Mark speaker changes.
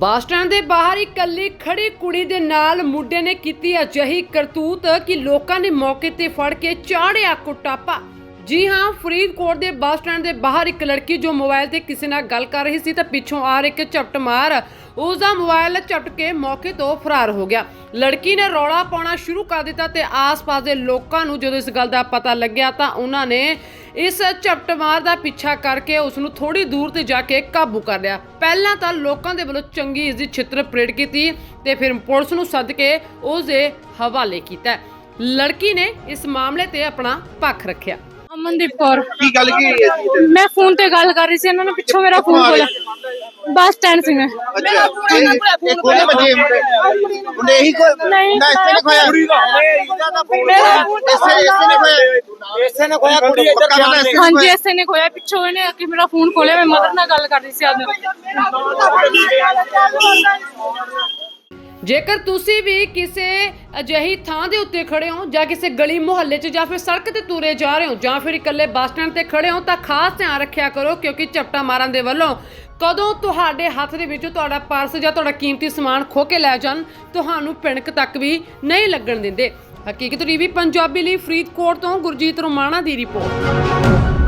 Speaker 1: Bus stand ਦੇ ਬਾਹਰ ਇਕੱਲੀ ਖੜੀ ਕੁੜੀ ਦੇ ਨਾਲ ਮੁੰਡੇ ਨੇ ਕੀਤੀ ਅਜਿਹੀ ਕਰਤੂਤ ਕਿ ਲੋਕਾਂ ਨੇ ਮੌਕੇ ਤੇ ਫੜ ਕੇ ਚਾੜਿਆ ਕੁੱਟਾਪਾ। ਜੀ ਹਾਂ, ਫਰੀਦਕੋਟ ਦੇ ਬੱਸ ਸਟੈਂਡ ਦੇ ਬਾਹਰ ਇੱਕ ਲੜਕੀ ਜੋ ਮੋਬਾਈਲ ਤੇ ਕਿਸੇ ਨਾਲ ਗੱਲ ਕਰ ਰਹੀ ਸੀ ਤਾਂ ਪਿੱਛੋਂ ਆ ਰਿਹਾ ਇੱਕ ਝਪਟ ਮਾਰ, ਉਸ ਦਾ ਮੋਬਾਈਲ ਝਪਟ ਕੇ ਮੌਕੇ ਤੋਂ ਫਰਾਰ ਹੋ ਗਿਆ। ਲੜਕੀ ਨੇ ਰੌਲਾ ਪਾਉਣਾ ਸ਼ੁਰੂ ਕਰ ਦਿੱਤਾ ਤੇ ਆਸ-ਪਾਸ ਦੇ ਲੋਕਾਂ ਨੂੰ ਜਦੋਂ ਇਸ ਗੱਲ ਦਾ ਪਤਾ ਲੱਗਿਆ ਤਾਂ ਉਹਨਾਂ ਨੇ ਇਸ ਝਪਟਮਾਰ ਦਾ ਪਿੱਛਾ ਕਰਕੇ ਉਸ ਨੂੰ ਥੋੜੀ ਦੂਰ ਤੇ ਜਾ ਕੇ ਕਾਬੂ ਕਰ ਲਿਆ। ਪਹਿਲਾਂ ਤਾਂ ਲੋਕਾਂ ਦੇ ਵੱਲੋਂ ਚੰਗੀ ਇਸ ਦੀ ਛਿੱਤਰ ਪ੍ਰੇਡ ਕੀਤੀ ਤੇ ਫਿਰ ਪੁਲਿਸ ਨੂੰ ਸੱਦ ਕੇ ਉਸ ਦੇ ਹਵਾਲੇ ਕੀਤਾ। ਲੜਕੀ ਨੇ ਇਸ ਮਾਮਲੇ ਤੇ ਆਪਣਾ ਪੱਖ ਰੱਖਿਆ।
Speaker 2: ਅਮਨਦੀਪ ਕੌਰ
Speaker 3: ਕੀ ਗੱਲ ਕੀ ਹੋਈ ਹੈ ਜੀ ਤੇ?
Speaker 2: ਮੈਂ ਫੋਨ ਤੇ ਗੱਲ ਕਰ ਰਹੀ ਸੀ ਇਹਨਾਂ ਨੇ ਪਿੱਛੋਂ ਮੇਰਾ ਫੋਨ ਖੋਲਿਆ। ਬੱਸ ਸਟੈਂਡ ਸੀ ਮੈਂ।
Speaker 3: ਅੱਛਾ ਇਹ ਕੋਲੇ ਵਜੇ ਮੁੰਡੇ? ਮੁੰਡੇ ਇਹੀ ਕੋ
Speaker 2: ਨਹੀਂ,
Speaker 3: ਨਾ ਇਸੇ ਨੇ ਖੋਇਆ?
Speaker 2: ਮੇਰਾ
Speaker 3: ਇਸੇ ਇਸੇ ਨੇ ਖੋਇਆ। ਇਸੇ ਨੇ ਖੋਇਆ ਕੁੜੀ ਇੱਧਰ ਜਾਣ
Speaker 2: ਹਾਂਜੀ ਐਸੇ ਨੇ ਖੋਇਆ। ਪਿੱਛੋਂ ਇਹਨੇ ਆ ਕੇ ਮੇਰਾ ਫੋਨ ਖੋਲਿਆ ਮੈਂ ਮਦਰ ਨਾਲ ਗੱਲ ਕਰ ਰਹੀ ਸੀ ਅੱਜ
Speaker 1: ਜੇਕਰ ਤੁਸੀਂ ਵੀ ਕਿਸੇ ਅਜਿਹੀ ਥਾਂ ਦੇ ਉੱਤੇ ਖੜੇ ਹੋ ਜਾਂ ਕਿਸੇ ਗਲੀ ਮੁਹੱਲੇ 'ਚ ਜਾਂ ਫਿਰ ਸੜਕ ਤੇ ਤੁਰੇ ਜਾ ਰਹੇ ਹੋ ਜਾਂ ਫਿਰ ਇਕੱਲੇ ਬੱਸ ਸਟੈਂਡ ਤੇ ਖੜੇ ਹੋ ਤਾਂ ਖਾਸ ਧਿਆਨ ਰੱਖਿਆ ਕਰੋ ਕਿਉਂਕਿ ਝਪਟਾ ਮਾਰਨ ਦੇ ਵੱਲੋਂ ਕਦੋਂ ਤੁਹਾਡੇ ਹੱਥ ਦੇ ਵਿੱਚੋਂ ਤੁਹਾਡਾ ਪਰਸ ਜਾਂ ਤੁਹਾਡਾ ਕੀਮਤੀ ਸਮਾਨ ਖੋ ਕੇ ਲੈ ਜਾਣ, ਤੁਹਾਨੂੰ ਪਿਣਕ ਤੱਕ ਵੀ ਨਹੀਂ ਲੱਗਣ ਦਿੰਦੇ। ਹਕੀਕਤ ਟੀਵੀ ਪੰਜਾਬੀ ਲਈ ਫਰੀਦਕੋਟ ਤੋਂ ਗੁਰਜੀਤ ਰੋਮਾਣਾ ਦੀ ਰਿਪੋਰਟ।